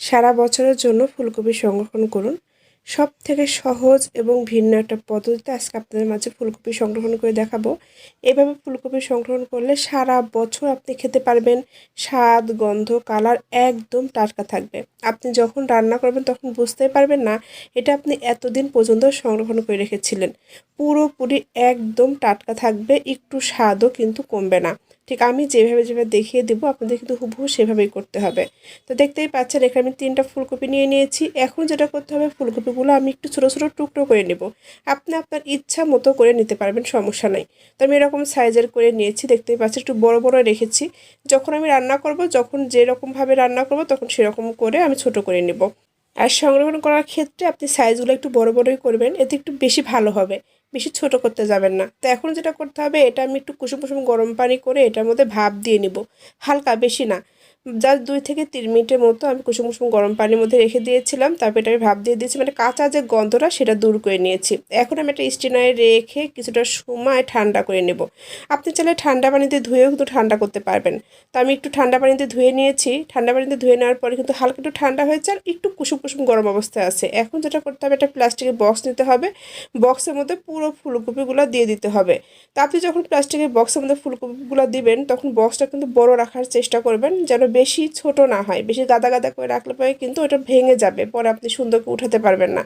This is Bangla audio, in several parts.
সারা বছরের জন্য ফুলকপি সংরক্ষণ করুন। সব থেকে সহজ এবং ভিন্ন একটা পদ্ধতিতে আজকে আপনাদের মাঝে ফুলকপি সংরক্ষণ করে দেখাবো। এভাবে ফুলকপি সংরক্ষণ করলে সারা বছর আপনি খেতে পারবেন। স্বাদ, গন্ধ, কালার একদম টাটকা থাকবে। আপনি যখন রান্না করবেন তখন বুঝতেই পারবেন না এটা আপনি এতদিন পর্যন্ত সংরক্ষণ করে রেখেছিলেন। পুরোপুরি একদম টাটকা থাকবে, একটু স্বাদও কিন্তু কমবে না। ঠিক আমি যেভাবে যেভাবে দেখিয়ে দেবো, আপনাদের কিন্তু হুবহু সেভাবেই করতে হবে। তো দেখতেই পাচ্ছেন, এখানে আমি তিনটা ফুলকপি নিয়ে নিয়েছি। এখন যেটা করতে হবে, ফুলকপিগুলো আমি একটু ছোটো ছোটো টুকরো করে নেব। আপনি আপনার ইচ্ছা মতো করে নিতে পারবেন, সমস্যা নাই। তো আমি এরকম সাইজের করে নিয়েছি, দেখতেই পাচ্ছেন, একটু বড় বড় রেখেছি। যখন আমি রান্না করব, যখন যেরকমভাবে রান্না করব, তখন সেরকম করে আমি ছোট করে নেব। আর সংরক্ষণ করার ক্ষেত্রে আপনি সাইজগুলো একটু বড় বড়ই করবেন, এতে একটু বেশি ভালো হবে। বেশি ছোট করতে যাবেন না। তো এখন যেটা করতে হবে, এটা আমি একটু কুসুম কুসুম গরম পানি করে এটার মধ্যে ভাপ দিয়ে নিব। হালকা, বেশি না। জাস্ট দুই থেকে তিন মিনিটের মতো আমি কুসুম কুসুম গরম পানির মধ্যে রেখে দিয়েছিলাম। তারপর এটা আমি ভাপ দিয়ে দিয়েছি। মানে কাঁচা যে গন্ধটা সেটা দূর করে নিয়েছি। এখন আমি একটা স্টিনায় রেখে কিছুটা সময় ঠান্ডা করে নেব। আপনি চাইলে ঠান্ডা পানিতে ধুয়েও কিন্তু ঠান্ডা করতে পারবেন। তো আমি একটু ঠান্ডা পানিতে ধুয়ে নিয়েছি। ঠান্ডা পানিতে ধুয়ে নেওয়ার পরে কিন্তু হালকা একটু ঠান্ডা হয়েছে আর একটু কুসুম কুসুম গরম অবস্থায় আছে। এখন যেটা করতে হবে, একটা প্লাস্টিকের বক্স নিতে হবে। বক্সের মধ্যে পুরো ফুলকপিগুলো দিয়ে দিতে হবে। তো আপনি যখন প্লাস্টিকের বক্সের মধ্যে ফুলকপিগুলো দিবেন, তখন বক্সটা কিন্তু বড় রাখার চেষ্টা করবেন, যেন বেশি ছোট না হয়, বেশি গাদা গাদা করে রাখলে পরে কিন্তু ওটা ভেঙে যাবে, পরে আপনি সুন্দর করে উঠাতে পারবেন না।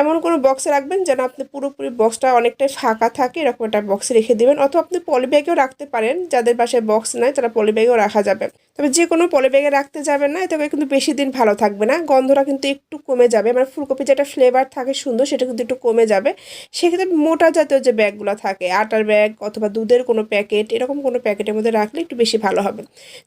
এমন কোনো বক্সে রাখবেন যেন আপনি পুরোপুরি বক্সটা অনেকটাই ফাঁকা থাকে, এরকম একটা বক্সে রেখে দেবেন, অথবা আপনি পলিব্যাগেও রাখতে পারেন, যাদের পাশে বক্স নাই তারা পলিব্যাগেও রাখা যাবে। তবে যে কোনো পলি ব্যাগে রাখতে যাবেন না, এতে কিন্তু বেশি দিন ভালো থাকবে না। গন্ধটা কিন্তু একটু কমে যাবে। মানে ফুলকপি যেটা ফ্লেভার থাকে সুন্দর, সেটা কিন্তু একটু কমে যাবে। সেক্ষেত্রে মোটা জাতীয় যে ব্যাগগুলো থাকে, আটার ব্যাগ অথবা দুধের কোনো প্যাকেট, এরকম কোনো প্যাকেটের মধ্যে রাখলে একটু বেশি ভালো হবে।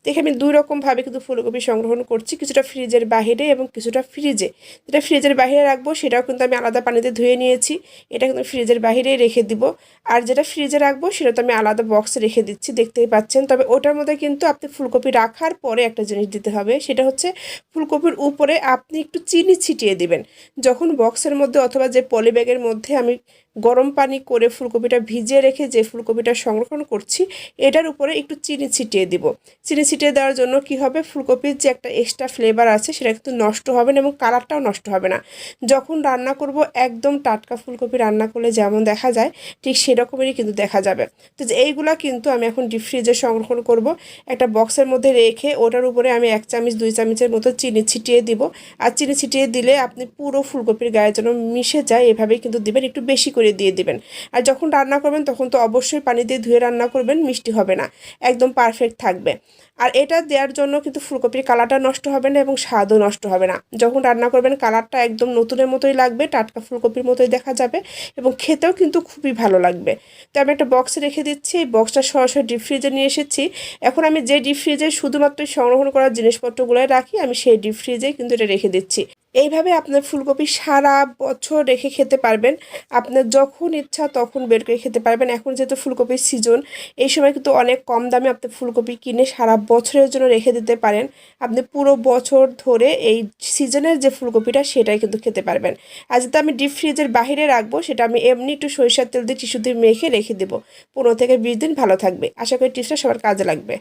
দেখে আমি দুই রকমভাবে কিন্তু ফুলকপি সংগ্রহণ করছি, কিছুটা ফ্রিজের বাহিরে এবং কিছুটা ফ্রিজে যেটা ফ্রিজের বাহিরে রাখব, সেটাও কিন্তু আমি আলাদা পানিতে ধুয়ে নিয়েছি। এটা কিন্তু ফ্রিজের বাহিরে রেখে দিব। আর যেটা ফ্রিজে রাখব, সেটা তো আমি আলাদা বক্সে রেখে দিচ্ছি, দেখতেই পাচ্ছেন। তবে ওটার মধ্যে কিন্তু আপনি ফুলকপি রাখার পরে একটা জিনিস দিতে হবে, সেটা হচ্ছে ফুলকপির উপরে আপনি একটু চিনি ছিটিয়ে দিবেন। যখন বক্সের মধ্যে অথবা যে পলি ব্যাগের মধ্যে আমি গরম পানি করে ফুলকপিটা ভিজিয়ে রেখে যে ফুলকপিটা সংরক্ষণ করছি, এটার উপরে একটু চিনি ছিটিয়ে দিব। চিনি ছিটিয়ে দেওয়ার জন্য কি হবে? ফুলকপির যে একটা এক্সট্রা ফ্লেভার আছে, সেটা কিন্তু নষ্ট হবে না এবং কালারটাও নষ্ট হবে না। যখন রান্না করব, একদম টাটকা ফুলকপি রান্না করলে যেমন দেখা যায়, ঠিক সেরকমেরই কিন্তু দেখা যাবে। তো এইগুলা কিন্তু আমি এখন ডিপ ফ্রিজে সংরক্ষণ করব। একটা বক্সের মধ্যে রেখে ওটার উপরে আমি এক চামচ, দুই চামচের মতো চিনি ছিটিয়ে দিব। আর চিনি ছিটিয়ে দিলে আপনি পুরো ফুলকপির গায়ে যেন মিশে যায়, এভাবেই কিন্তু দিবেন, একটু বেশি করে দিয়ে দিবেন। আর যখন রান্না করবেন, তখন তো অবশ্যই পানি দিয়ে ধুয়ে রান্না করবেন, মিষ্টি হবে না, একদম পারফেক্ট থাকবে। আর এটা দেওয়ার জন্য কিন্তু ফুলকপির কালারটা নষ্ট হবে না এবং স্বাদও নষ্ট হবে না। যখন রান্না করবেন, কালারটা একদম নতুনের মতোই লাগবে, টাটকা ফুলকপির মতোই দেখা যাবে এবং খেতেও কিন্তু খুবই ভালো লাগবে। তো আমি একটা বক্সে রেখে দিচ্ছি, এই বক্সটা সরাসরি ডিপ ফ্রিজে নিয়ে এসেছি। এখন আমি যে ডিপ ফ্রিজে শুধুমাত্র সংরক্ষণ করার জিনিসপত্রগুলো রাখি, আমি সেই ডিপ ফ্রিজেই কিন্তু এটা রেখে দিচ্ছি। এইভাবে আপনার ফুলকপি সারা বছর রেখে খেতে পারবেন। আপনার যখন ইচ্ছা তখন বের করে খেতে পারবেন। এখন যেহেতু ফুলকপির সিজন এই সময় কিন্তু অনেক কম দামে আপনি ফুলকপি কিনে সারা বছরের জন্য রেখে দিতে পারেন। আপনি পুরো বছর ধরে এই সিজনের যে ফুলকপিটা সেটাই কিন্তু খেতে পারবেন। আর যেটা আমি ডিপ ফ্রিজের বাহিরে রাখব, সেটা আমি এমনি একটু সরিষার তেল দিয়ে টিস্যু দিয়ে মেখে রেখে দেবো। পনেরো থেকে বিশ দিন ভালো থাকবে। আশা করি টিপসটা সবার কাজে লাগবে।